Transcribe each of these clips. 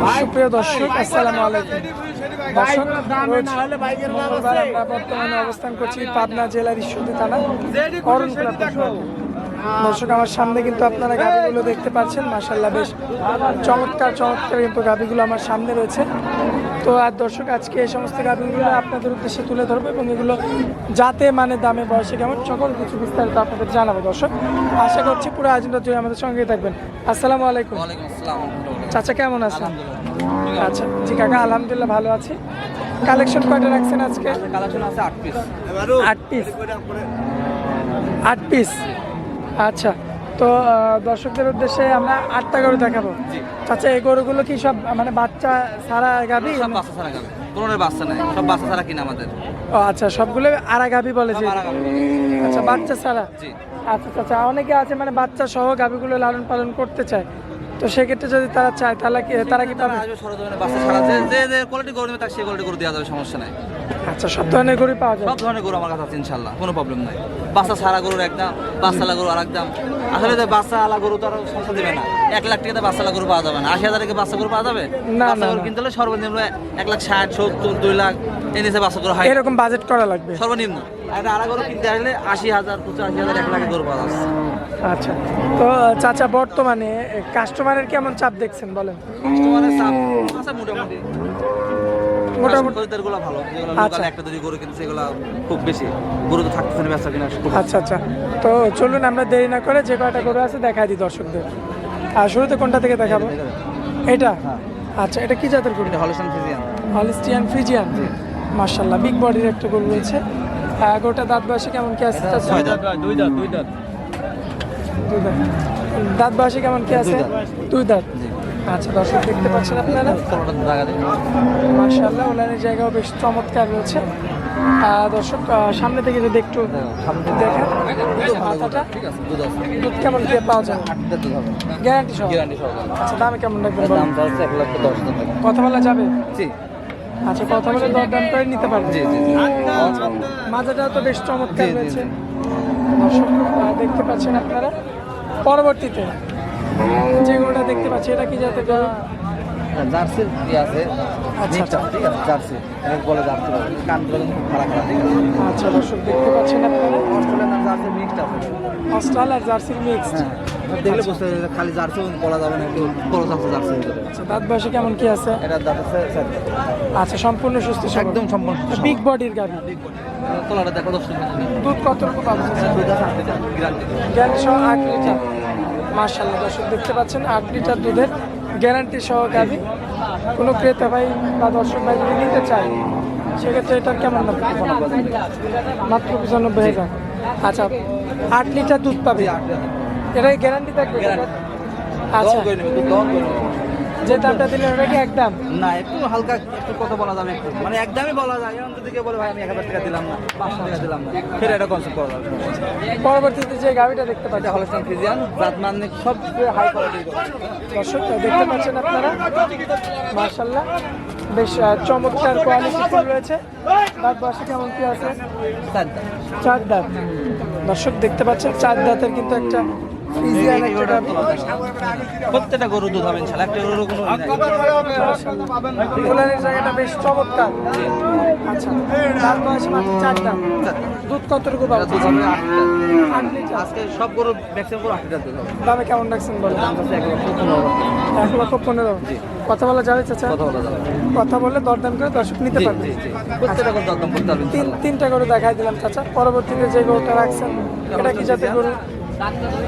সুপ্রিয় দর্শক আসসালামু আলাইকুম দর্শক আমরা বর্তমানে অবস্থান করছি পাবনা জেলার ঈশ্বরী থানা করণকুলা। দর্শক আমার সামনে কিন্তু আপনারা গাভিগুলো দেখতে পাচ্ছেন। মাসাল্লাহ বেশ চমৎকার চমৎকার কিন্তু গাভিগুলো আমার সামনে রয়েছে। তো আর দর্শক আজকে এই সমস্ত গাভিগুলো আপনাদের উদ্দেশ্যে তুলে ধরবো এবং এগুলো যাতে মানে দামে বয়সে কেমন সকল কিছু বিস্তারিত আপনাদের জানাব। দর্শক আশা করছি পুরো আয়োজনটা জুড়ে আমাদের সঙ্গেই থাকবেন। আসসালামু আলাইকুম। চাচা কেমন আছেন? আচ্ছা জি কাকা আলহামদুলিল্লাহ ভালো আছি। কালেকশন কয়টা রাখছেন আজকে? কালেকশন আছে আট পিস। আট পিস। আট পিস? আচ্ছা তো দর্শকদের উদ্দেশ্যে আমরা আটটা গরু দেখাবো। আচ্ছা এই গরুগুলো কি সব মানে বাচ্চা সারা গাবি সব বাচ্চা ছাড়া গাবে কোনোর বাচ্চা নাই সব বাচ্চা কিনা আমাদের। ও আচ্ছা সবগুলো আরা গাবি বলে যে? আচ্ছা বাচ্চা সারা জি। আচ্ছা আচ্ছা অনেকে আছে মানে বাচ্চা সহ গাবিগুলো লালন পালন করতে চায়। তো সেক্ষেত্রে যদি তারা চায় তাহলে কি তারা কি পাবে? বাচ্চা যে কোয়ালিটি গরু নেবে তাকে সেই কোয়ালিটি গরু দেওয়া যাবে সমস্যা নাই। আচ্ছা সব ধরনের গরু পাওয়া যায়? সব ধরনের গরু আমার কাছে আছে ইনশাল্লাহ কোনো প্রবলেম নাই। বাচ্চা ছাড়া গরুর গরু আর আসলে বাচ্চা আলা গরু তো আর সংসার দেবে না। এক লাখ টাকাতে বাচ্চা গরু পাওয়া যাবে না। আশি হাজার টাকা বাচ্চা গরু পাওয়া যাবে? না, না, গরু কিনতে হলে সর্বনিম্ন এক লাখ ষাট সত্তর দুই লাখ এই নিচে বাচ্চা গরু হয়। এরকম বাজেট করা লাগবে? সর্বনিম্ন। আর আলা গরু কিনতে আসলে আশি হাজার পঁচাশি হাজার এক লাখ গরু পাওয়া যাচ্ছে। আচ্ছা তো চাচা বর্তমানে কাস্টমারের কেমন চাপ দেখছেন বলেন? কাস্টমারের চাপ আছে মোটামুটি। মোটামুটি খরিদ্দার ভালো। যেগুলো আচ্ছা। লোকাল একটা দুটি গরু কিনছে এগুলো খুব বেশি। গরু তো থাকতেছে না কিনা আচ্ছা আচ্ছা। তো চলুন আমরা দেরি না করে যে কয়টা গরু আছে দেখাই দিই দর্শকদের। আর শুরুতে কোনটা থেকে দেখাবো? এটা আচ্ছা এটা কি জাতের গরু? এটা হলস্টান ফিজিয়ান হলিস্টিয়ান ফ্রিজিয়ান মার্শাল্লাহ বিগ বডির একটা গরু রয়েছে। গরুটা দাঁত বয়সে কেমন কি আছে? দাঁত। দুই দাঁত দাঁত বয়সে কেমন কি আছে? দুই দাঁত। আচ্ছা দর্শক দেখতে পাচ্ছেন আপনারা? দিয়ে মার্শাল্লাহ ওলানের জায়গাও বেশ চমৎকার রয়েছে। দর্শক সামনে থেকে যদি একটু দেখেন মাথাটা দুধ কেমন কি পাওয়া হবে গ্যারান্টি সহ। গ্যারান্টি আচ্ছা দামে কেমন রাখবেন দাম এক লক্ষ দশ টাকা। কথা বলা যাবে? জি। আচ্ছা কথা বলে দর দাম করে নিতে পারবে জি জি জি। মাজাটাও তো বেশ চমৎকার রয়েছে। দর্শক দেখতে পাচ্ছেন আপনারা। পরবর্তীতে যেগুলোটা দেখতে পাচ্ছি এটা কি যাতে গরু? জার্সির আছে। আচ্ছা, ঠিক আছে জার্সি। বলে জার্সি কানগুলো খুব খারাপ খারাপ আছে আচ্ছা দর্শক দেখতে পাচ্ছেন আপনারা? অস্ট্রেলিয়ান আর জার্সি মিক্সটা আছে। আর মিক্সড হ্যাঁ দেখলে বুঝতে পারবে খালি জার্সি বলা যাবে না একটু বড় আছে জার্সির আচ্ছা দাঁত বয়সে কেমন কি আছে? এটা দাঁত আছে আচ্ছা সম্পূর্ণ সুস্থ একদম সম্পূর্ণ বিগ বডির গাড়ি তোলাটা দেখো দশ টাকা দুধ কতটুকু পাবো দুধ আছে গ্যারান্টি গ্যারান্টি সহ আট লিটার। মার্শাল্লাহ দর্শক দেখতে পাচ্ছেন আট লিটার দুধের গ্যারান্টি সহ গাবি কোনো ক্রেতা ভাই বা দর্শক ভাই যদি নিতে চাই সেক্ষেত্রে এটার কেমন দাম মাত্র পঁচানব্বই হাজার। আচ্ছা আট লিটার দুধ পাবে? এটাই গ্যারান্টি থাকবে। আচ্ছা। যে দামটা দিলে ওটা কি একদম? না একটু হালকা একটু কথা বলা যাবে একটু। মানে একদমই বলা যায় যদি কেউ বলে ভাই আমি এক হাজার টাকা দিলাম না পাঁচশো টাকা দিলাম না। ফের এটা কনসেপ্ট করা যাবে। পরবর্তীতে যে গাড়িটা দেখতে পাচ্ছি হলস্টান ফিজিয়ান জাত মানে সব হাই কোয়ালিটির দর্শক দেখতে পাচ্ছেন আপনারা? মার্শাল্লাহ বেশ চমৎকার কোয়ালিটি রয়েছে। দাঁত বয়সে কেমন কি আছে? চারটা চার দাঁত। দর্শক দেখতে পাচ্ছেন চার দাঁতের কিন্তু একটা ফ্রিজিয়ান। প্রত্যেকটা গরু দুধ হবে ইনশাল্লাহ একটা গরু কোনো জায়গাটা বেশ চমৎকার। আচ্ছা দাঁত বয়সে মাত্র চার দাঁত দুধ কতটুকু পাবো দুধ হবে আজকে সব গরু ম্যাক্সিমাম গরু আট দুধ হবে। দামে কেমন রাখছেন বলেন? এক লক্ষ পনেরো কথা বলা যাবে চাচা? কথা বলা যাবে। কথা বললে দরদাম করে দর্শক নিতে পারবে। প্রত্যেকটা দরদাম করতে তিন তিনটা গরু দেখাই দিলাম চাচা। পরবর্তীতে যে গরুটা রাখছেন এটা কি জাতের গরু?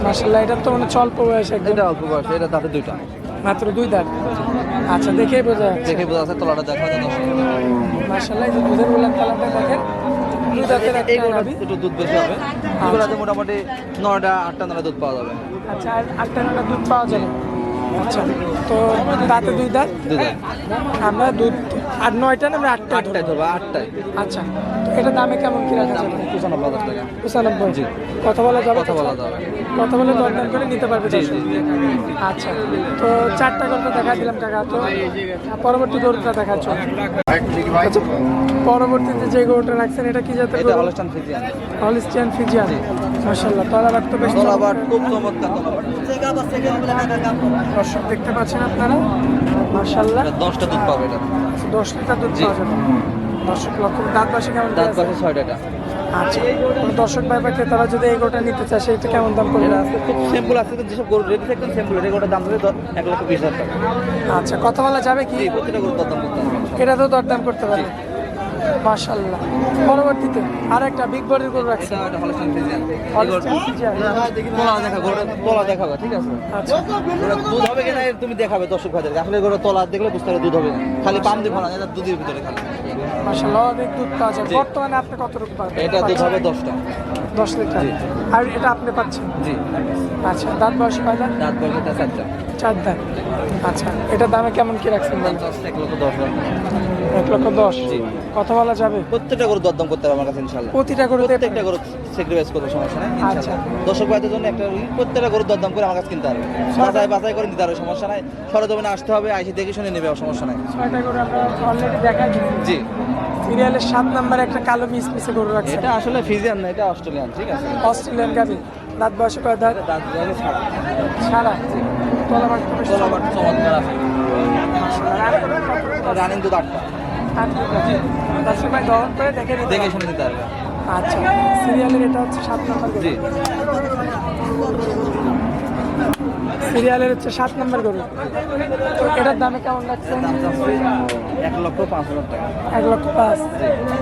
মাসাল্লাহ এটা তো মানে স্বল্প বয়স এটা অল্প বয়স এটা তাতে দুইটা। মাত্র দুই দাঁত। আচ্ছা দেখেই বোঝা যাচ্ছে। দেখে বোঝা যাচ্ছে তলাটা দেখা যায় মাসাল্লাহ এই যে দুধের গোলাম কালারটা দেখেন। দুই দাঁতের একটা। একটু দুধ বেশি হবে। এগুলোতে মোটামুটি নয়টা আটটা নয়টা দুধ পাওয়া যাবে। আচ্ছা আটটা নটা দুধ পাওয়া যাবে। আচ্ছা তো দাঁতে দুই দাঁত? দুধ আমরা দুধ আর নয়টা না আমরা আটটা আটটায় ধরবো আটটায়। আচ্ছা তো এটা দামে কেমন কি রাখা যাবে? পঁচানব্বই হাজার টাকা। পঁচানব্বই? জি। কথা বলা যাবে কথা বলা যাবে। কথা বলে দরদাম করে নিতে পারবে আচ্ছা তো চারটা গল্প দেখা দিলাম টাকা তো পরবর্তী গরুটা দেখাচ্ছ আচ্ছা পরবর্তীতে যে গরুটা রাখছেন এটা কি জাতের এটা গরু? Holstein Friesian. Holstein Friesian. মাশাআল্লাহ তলাবাট তো বেশ তলাবাট খুব চমৎকার তলাবাট। দর্শক দেখতে পাচ্ছেন আপনারা? মাশাল্লাহ এটা দশটা দুধ পাবে এটা। দশ লিটার দুধ পাবে দর্শক লক্ষ দাঁত বাসে কেমন দাঁত ছয়টা। এটা আচ্ছা কোনো দর্শক ভাই বা ক্রেতারা যদি এই গোটা নিতে চায় সেটা কেমন দাম পড়বে? খুব সিম্পল আছে তো যেসব গরু রেডি একদম সিম্পল এটা গোটা দাম ধরে এক লক্ষ বিশ হাজার টাকা। আচ্ছা কথা বলা যাবে কি? প্রতিটা গরু দরদাম করতে হবে। এটা তো দরদাম করতে পারে। মাশাল্লাহ পরবর্তীতে আর একটা বিগ বডির গরু রাখছে। তোলা দেখা গরুটা তোলা দেখাবে ঠিক আছে? আচ্ছা। দুধ হবে কিনা তুমি দেখাবে দর্শক ভাইদের আসলে গরু তোলা দেখলে বুঝতে পারবে দুধ হবে। খালি পাম দিয়ে ভরা এটা দুধের ভিতরে খালি। মাশাল্লাহ অনেক দুধ পাওয়া যায়। বর্তমানে আপনি কত রূপ পাবেন এটা দুধ হবে দশটা। দশ লিটার। আর এটা আপনি পাচ্ছেন? জি। আচ্ছা দাঁত বয়স কয় দাঁত দাঁত এটা চারটা। চার দাঁত আচ্ছা এটা দামে কেমন কি রাখছেন দাম চাচ্ছে এক লক্ষ দশ এক লক্ষ দশ। কথা বলা যাবে? প্রত্যেকটা গরু দরদাম করতে হবে আমার কাছে ইনশাল্লাহ। প্রতিটা গরুতে প্রত্যেকটা গরু স্যাক্রিফাইস করবে সমস্যা নাই আচ্ছা। দর্শক ভাইদের জন্য একটা প্রত্যেকটা গরু দরদাম করে আমার কাছে কিনতে হবে। বাছাই বাছাই করে নিতে হবে সমস্যা নাই। সরজমিনে আসতে হবে আইসি দেখে শুনে নেবে সমস্যা নাই। ছয়টা গরু আমরা অলরেডি দেখা জি। সিরিয়ালের সাত নাম্বার একটা কালো মিস মিসে গরু রাখছে। এটা আসলে ফিজিয়ান না এটা অস্ট্রেলিয়ান ঠিক আছে? অস্ট্রেলিয়ান গাবি দাঁত বয়সে কয় দাঁত? দাঁত বলে ছাড়া। সারা তলা বাট তো বেশ চমৎকার আছে। রানিং দুধ আট। তার সময় দহন করে দেখে নিতে দেখে হবে। শুনে নিতে পারবে আচ্ছা সিরিয়ালের এটা হচ্ছে সাত নম্বর জি সিরিয়ালের হচ্ছে সাত নম্বর গরু। এটার দামে কেমন লাগছে? এক লক্ষ পাঁচ হাজার টাকা। এক লক্ষ পাঁচ।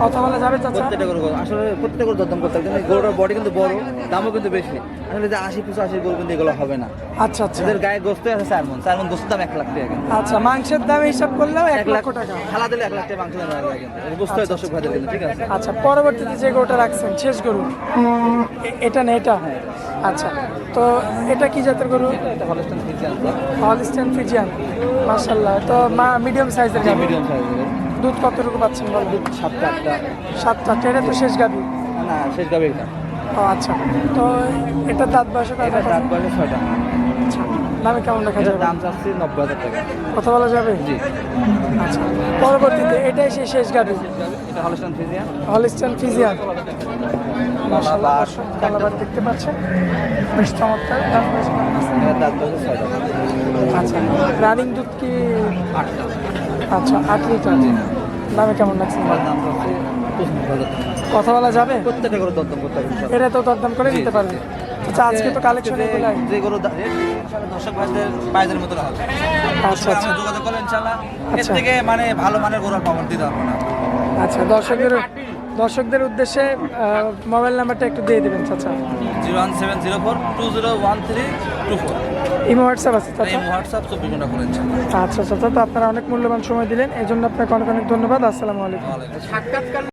কথা বলা যাবে প্রত্যেকটা গরু আসলে প্রত্যেকটা গরু দরদাম করতে হবে কিন্তু গরুটার বডি কিন্তু বড় দামও কিন্তু বেশি। আসলে যে আশি পিছু আশি গরু কিন্তু এগুলো হবে না। আচ্ছা আচ্ছা। এদের গায়ে গোস্ত আছে চার মন চার মন গোস্তের দাম এক লাখ টাকা আচ্ছা মাংসের দাম হিসাব করলেও এক লক্ষ টাকা। খেলা দিলে এক লাখ টাকা মাংস দেওয়া লাগে এটা হয় দর্শক কিন্তু ঠিক আছে? আচ্ছা পরবর্তীতে যে গরুটা রাখছেন শেষ গরু। এটা না এটা? আচ্ছা। তো এটা কি জাতের গরু? হলস্টেন ফিজিয়ান মাশাল্লাহ তো মা মিডিয়াম সাইজের গাবি মিডিয়াম সাইজের দুধ কতটুকু পাচ্ছেন বল দুধ সাতটা আটটা। সাতটা এটা তো শেষ গাবি না শেষ গাবি এটা ও আচ্ছা। তো এটা দাঁত বয়সে দাঁত বয়সে ছয়টা। দামে কেমন রাখা যাবে? দাম চাচ্ছি নব্বই হাজার টাকা। কথা বলা যাবে? জি। আচ্ছা পরবর্তীতে এটাই সেই শেষ গাভী এটা হলিস্টান ফিজিয়ান বাস, দর্শক কালাবার দেখতে পাচ্ছেন বেশ চমৎকার। আচ্ছা রানিং দুধ কি? আটটা আচ্ছা আট লিটার দামে কেমন লাগছে দাম কথা বলা যাবে? প্রত্যেকটা করে দরদাম করতে হবে। এটা তো দরদাম করে নিতে। পারবে। আচ্ছা আজকে তো কালেকশন যে- ভাইদের মতো হবে। আচ্ছা আচ্ছা। যোগাযোগ করলে ইনশাল্লাহ এর আচ্ছা। থেকে মানে ভালো মানের দিতে পারব না। আচ্ছা দর্শকদের দর্শকদের উদ্দেশ্যে মোবাইল নাম্বারটা একটু দিয়ে দেবেন চাচা। Zero one seven zero four two zero one three two four. Imo WhatsApp আছে চাচা? এই হোয়াটসঅ্যাপ চব্বিশ ঘণ্টা করে আচ্ছা চাচা তো আপনারা অনেক মূল্যবান সময় দিলেন এই জন্য আপনাকে অনেক অনেক ধন্যবাদ আসসালামু আলাইকুম। ওয়ালাইকুম আসসালাম।